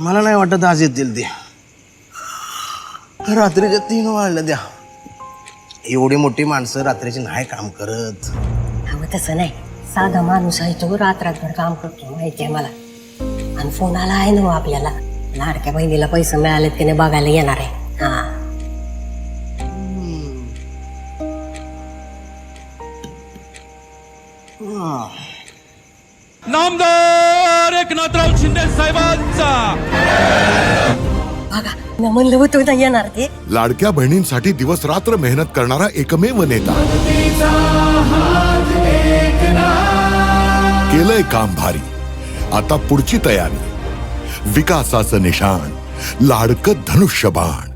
वाटत आज येतील ते. रात्रीच्या तीन वाजल्या द्या एवढी मोठी माणसं रात्रीची नाही काम करत. अहो तसं नाही. साधा माणूस आहे तो रात्रभर काम करतो माहिती आहे मला. आणि फोन आला आहे ना हो आपल्याला. लाडक्या बहिणीला पैसे मिळालेत की नाही बघायला येणार आहे. हा. नामदार एकनाथराव शिंदे साहेबांचा. बघा मी म्हणलं होतं ना येणार ते. लाडक्या बहिणींसाठी दिवस रात्र मेहनत करणारा एकमेव नेता. केलंय काम भारी. आता पुढची तयारी. विकासाचं निशाण. लाडकं धनुष्यबाण.